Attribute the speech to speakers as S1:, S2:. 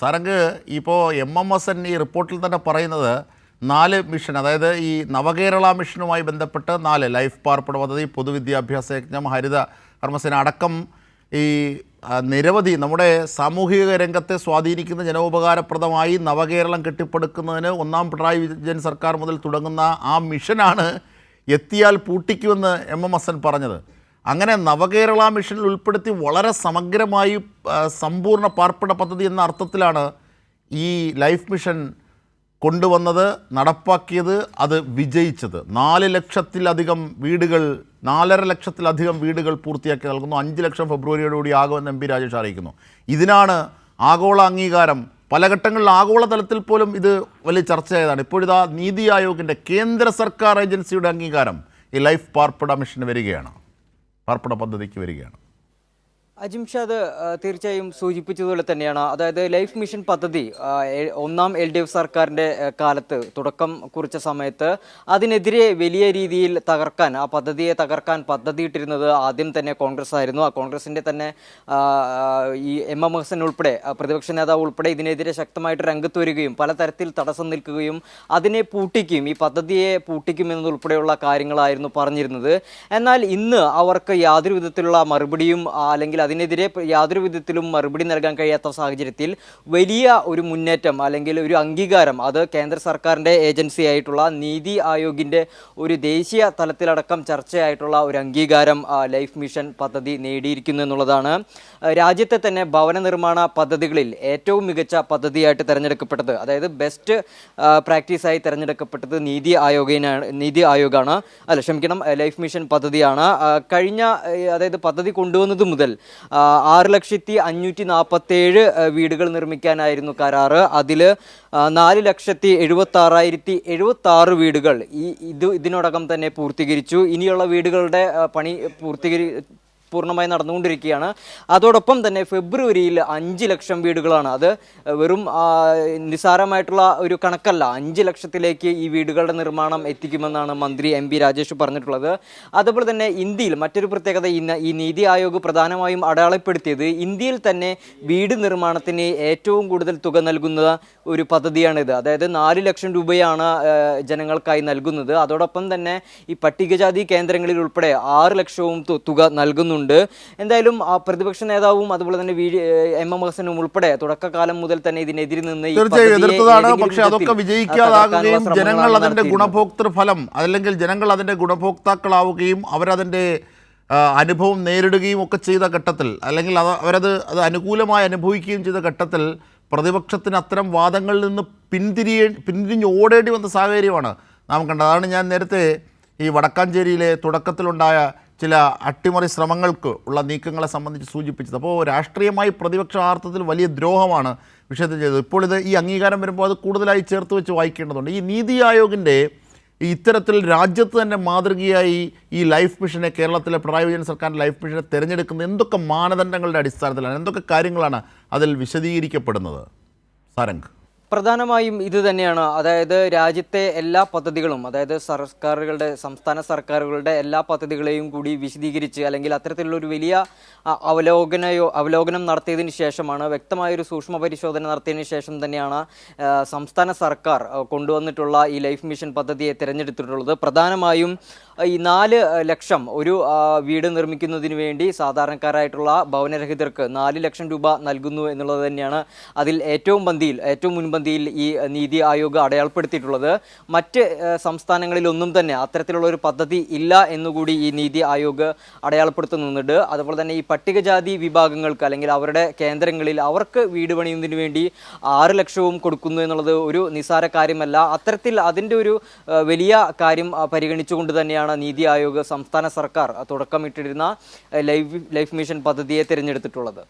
S1: സാരംഗ് ഇപ്പോൾ M M S N ഈ റിപ്പോർട്ടിൽ തന്നെ പറയുന്നത് നാല് മിഷൻ അതായത് ഈ നവകേരള മിഷനുമായി ബന്ധപ്പെട്ട് നാല് ലൈഫ് പാർപ്പിട പദ്ധതി പൊതുവിദ്യാഭ്യാസ യജ്ഞം ഹരിത കർമ്മസേന അടക്കം ഈ നിരവധി നമ്മുടെ സാമൂഹിക രംഗത്തെ സ്വാധീനിക്കുന്ന ജനോപകാരപ്രദമായി നവകേരളം കെട്ടിപ്പടുക്കുന്നതിന് ഒന്നാം പിണറായി വിജയൻ സർക്കാർ മുതൽ തുടങ്ങുന്ന ആ മിഷനാണ് എത്തിയാൽ പൂട്ടിക്കുമെന്ന് എം എം എസ് എൻ പറഞ്ഞത്. അങ്ങനെ നവകേരള മിഷനിൽ ഉൾപ്പെടുത്തി വളരെ സമഗ്രമായി സമ്പൂർണ പാർപ്പിട പദ്ധതി എന്ന അർത്ഥത്തിലാണ് ഈ ലൈഫ് മിഷൻ കൊണ്ടുവന്നത് നടപ്പാക്കിയത് അത് വിജയിച്ചത്. നാല് ലക്ഷത്തിലധികം വീടുകൾ നാലര ലക്ഷത്തിലധികം വീടുകൾ പൂർത്തിയാക്കി നൽകുന്നു. അഞ്ച് ലക്ഷം ഫെബ്രുവരിയോടുകൂടി ആകുമെന്ന് എം പി രാജേഷ് അറിയിക്കുന്നു. ഇതിനാണ് ആഗോള അംഗീകാരം. പല ഘട്ടങ്ങളിൽ ആഗോള തലത്തിൽ പോലും ഇത് വലിയ ചർച്ചയായതാണ്. ഇപ്പോഴിതാ നീതി ആയോഗിന്റെ കേന്ദ്ര സർക്കാർ ഏജൻസിയുടെ അംഗീകാരം ഈ ലൈഫ് പാർപ്പിട മിഷന് വരികയാണ്. പാർപ്പിട പദ്ധതിക്ക് വരികയാണ്.
S2: അജിംഷാദ് തീർച്ചയായും സൂചിപ്പിച്ചതുപോലെ തന്നെയാണ്. അതായത് ലൈഫ് മിഷൻ പദ്ധതി ഒന്നാം എൽ ഡി എഫ് സർക്കാരിന്റെ കാലത്ത് തുടക്കം കുറിച്ച സമയത്ത് അതിനെതിരെ വലിയ രീതിയിൽ തകർക്കാൻ ആ പദ്ധതിയെ തകർക്കാൻ പദ്ധതിയിട്ടിരുന്നത് ആദ്യം തന്നെ കോൺഗ്രസ് ആയിരുന്നു. ആ കോൺഗ്രസിന്റെ തന്നെ ഈ എം എം ഹസൻ ഉൾപ്പെടെ പ്രതിപക്ഷ നേതാവ് ഉൾപ്പെടെ ഇതിനെതിരെ ശക്തമായിട്ട് രംഗത്ത് വരികയും പലതരത്തിൽ തടസ്സം നിൽക്കുകയും അതിനെ പൂട്ടിക്കും ഈ പദ്ധതിയെ പൂട്ടിക്കും എന്നതുൾപ്പെടെയുള്ള കാര്യങ്ങളായിരുന്നു പറഞ്ഞിരുന്നത്. എന്നാൽ ഇന്ന് അവർക്ക് യാതൊരു വിധത്തിലുള്ള മറുപടിയും അല്ലെങ്കിൽ അതിനെതിരെ യാതൊരു വിധത്തിലും മറുപടി നൽകാൻ കഴിയാത്ത സാഹചര്യത്തിൽ വലിയ ഒരു മുന്നേറ്റം അല്ലെങ്കിൽ ഒരു അംഗീകാരം അത് കേന്ദ്ര സർക്കാരിന്റെ ഏജൻസി ആയിട്ടുള്ള നീതി ആയോഗിന്റെ ഒരു ദേശീയ തലത്തിലടക്കം ചർച്ചയായിട്ടുള്ള ഒരു അംഗീകാരം ലൈഫ് മിഷൻ പദ്ധതി നേടിയിരിക്കുന്നു എന്നുള്ളതാണ്. രാജ്യത്തെ തന്നെ ഭവന നിർമ്മാണ പദ്ധതികളിൽ ഏറ്റവും മികച്ച പദ്ധതിയായിട്ട് തിരഞ്ഞെടുക്കപ്പെട്ടത് അതായത് ബെസ്റ്റ് പ്രാക്ടീസായി തിരഞ്ഞെടുക്കപ്പെട്ടത് നീതി ആയോഗിനാണ് നീതി ആയോഗാണ്. അല്ല ക്ഷമിക്കണം ലൈഫ് മിഷൻ പദ്ധതിയാണ്. കഴിഞ്ഞ അതായത് പദ്ധതി കൊണ്ടുവന്നത് മുതൽ ആറ് ലക്ഷത്തി അഞ്ഞൂറ്റി നാൽപ്പത്തേഴ് വീടുകൾ നിർമ്മിക്കാനായിരുന്നു കരാറ്. അതിൽ നാല് ലക്ഷത്തി എഴുപത്തി ആറായിരത്തി എഴുപത്തി ആറ് വീടുകൾ ഈ ഇത് ഇതിനോടകം തന്നെ പൂർത്തീകരിച്ചു. ഇനിയുള്ള വീടുകളുടെ പണി പൂർത്തീകരി പൂർണമായി നടന്നുകൊണ്ടിരിക്കുകയാണ്. അതോടൊപ്പം തന്നെ ഫെബ്രുവരിയിൽ അഞ്ച് ലക്ഷം വീടുകളാണ്. അത് വെറും നിസ്സാരമായിട്ടുള്ള ഒരു കണക്കല്ല. അഞ്ച് ലക്ഷത്തിലേക്ക് ഈ വീടുകളുടെ നിർമ്മാണം എത്തിക്കുമെന്നാണ് മന്ത്രി എം പി രാജേഷ് പറഞ്ഞിട്ടുള്ളത്. അതുപോലെ തന്നെ ഇന്ത്യയിൽ മറ്റൊരു പ്രത്യേകത ഇന്ന് ഈ നീതി ആയോഗ് പ്രധാനമായും അടയാളപ്പെടുത്തിയത് ഇന്ത്യയിൽ തന്നെ വീട് നിർമ്മാണത്തിന് ഏറ്റവും കൂടുതൽ തുക നൽകുന്ന ഒരു പദ്ധതിയാണിത്. അതായത് നാല് ലക്ഷം രൂപയാണ് ജനങ്ങൾക്കായി നൽകുന്നത്. അതോടൊപ്പം തന്നെ ഈ പട്ടികജാതി കേന്ദ്രങ്ങളിൽ ഉൾപ്പെടെ ആറ് ലക്ഷവും തുക നൽകുന്നുണ്ട്. എന്തായാലും പ്രതിപക്ഷ നേതാവും അതുപോലെ തന്നെ വി എം. എം. ഹസനും ഉൾപ്പെടെ തുടക്കകാലം മുതൽ തന്നെ ഇതിനെതിരെ നിന്ന്
S1: തീർച്ചയായും എതിർത്തതാണ്. പക്ഷെ അതൊക്കെ വിജയിക്കാതാകുകയും ജനങ്ങൾ അതിന്റെ
S2: അതിന്റെ.
S1: ഗുണഭോക്തൃ ഫലം അല്ലെങ്കിൽ ജനങ്ങൾ അതിന്റെ ഗുണഭോക്താക്കളാവുകയും അവരതിന്റെ ആ, അനുഭവം നേരിടുകയും ഒക്കെ ചെയ്ത ഘട്ടത്തിൽ അല്ലെങ്കിൽ അത് അവരത് അത് അനുകൂലമായി അനുഭവിക്കുകയും ചെയ്ത ഘട്ടത്തിൽ പ്രതിപക്ഷത്തിന് അത്തരം വാദങ്ങളിൽ നിന്ന് പിന്തിരി പിന്തിരിഞ്ഞ് ഓടേണ്ടി വന്ന സാഹചര്യമാണ് നാം കണ്ടത്. അതാണ് ഞാൻ നേരത്തെ ഈ വടക്കാഞ്ചേരിയിലെ തുടക്കത്തിലുണ്ടായ ചില അട്ടിമറി ശ്രമങ്ങൾക്ക് ഉള്ള നീക്കങ്ങളെ സംബന്ധിച്ച് സൂചിപ്പിച്ചത്. അപ്പോൾ രാഷ്ട്രീയമായി പ്രതിപക്ഷ ആർത്ഥത്തിൽ വലിയ ദ്രോഹമാണ് വിഷയത്തിൽ ചെയ്തത്. ഇപ്പോൾ ഇത് ഈ അംഗീകാരം വരുമ്പോൾ അത് കൂടുതലായി ചേർത്ത് വെച്ച് വായിക്കേണ്ടതുണ്ട്. ഈ നീതി ആയോഗിന്റെ ഇത്തരത്തിൽ രാജ്യത്ത് തന്നെ മാതൃകയായി ഈ ലൈഫ് മിഷനെ കേരളത്തിലെ പിണറായി വിജയൻ സർക്കാരിന്റെ ലൈഫ് മിഷനെ തിരഞ്ഞെടുക്കുന്ന എന്തൊക്കെ മാനദണ്ഡങ്ങളുടെ അടിസ്ഥാനത്തിലാണ് എന്തൊക്കെ കാര്യങ്ങളാണ് അതിൽ വിശദീകരിക്കപ്പെടുന്നത്? സാരംഗ്.
S2: പ്രധാനമായും ഇത് തന്നെയാണ്. അതായത് രാജ്യത്തെ എല്ലാ പദ്ധതികളും അതായത് സർക്കാരുകളുടെ സംസ്ഥാന സർക്കാരുകളുടെ എല്ലാ പദ്ധതികളെയും കൂടി വിശദീകരിച്ച് അല്ലെങ്കിൽ അത്തരത്തിലുള്ള ഒരു വലിയ അവലോകനയോ അവലോകനം നടത്തിയതിന് ശേഷമാണ് വ്യക്തമായൊരു സൂക്ഷ്മ പരിശോധന നടത്തിയതിന് ശേഷം തന്നെയാണ് സംസ്ഥാന സർക്കാർ കൊണ്ടുവന്നിട്ടുള്ള ഈ ലൈഫ് മിഷൻ പദ്ധതിയെ തിരഞ്ഞെടുത്തിട്ടുള്ളത്. പ്രധാനമായും ഈ നാല് ലക്ഷം ഒരു വീട് നിർമ്മിക്കുന്നതിന് വേണ്ടി സാധാരണക്കാരായിട്ടുള്ള ഭവനരഹിതർക്ക് നാല് ലക്ഷം രൂപ നൽകുന്നു എന്നുള്ളത് തന്നെയാണ് അതിൽ ഏറ്റവും പന്തിയിൽ ഏറ്റവും മുൻപന്തിയിൽ ഈ നീതി ആയോഗ് അടയാളപ്പെടുത്തിയിട്ടുള്ളത്. മറ്റ് സംസ്ഥാനങ്ങളിലൊന്നും തന്നെ അത്തരത്തിലുള്ള ഒരു പദ്ധതി ഇല്ല എന്നുകൂടി ഈ നീതി ആയോഗ് അടയാളപ്പെടുത്തുന്നുണ്ട്. അതുപോലെ തന്നെ ഈ പട്ടികജാതി വിഭാഗങ്ങൾക്ക് അല്ലെങ്കിൽ അവരുടെ കേന്ദ്രങ്ങളിൽ അവർക്ക് വീട് പണിയുന്നതിന് വേണ്ടി ആറ് ലക്ഷവും കൊടുക്കുന്നു എന്നുള്ളത് ഒരു നിസ്സാര കാര്യമല്ല. അത്തരത്തിൽ അതിന്റെ ഒരു വലിയ കാര്യം പരിഗണിച്ചുകൊണ്ട് തന്നെയാണ് നീതി ആയോഗ് സംസ്ഥാന സർക്കാർ തുടക്കമിട്ടിരുന്ന ലൈഫ് ലൈഫ് മിഷൻ പദ്ധതിയെ തിരഞ്ഞെടുത്തിട്ടുള്ളത്.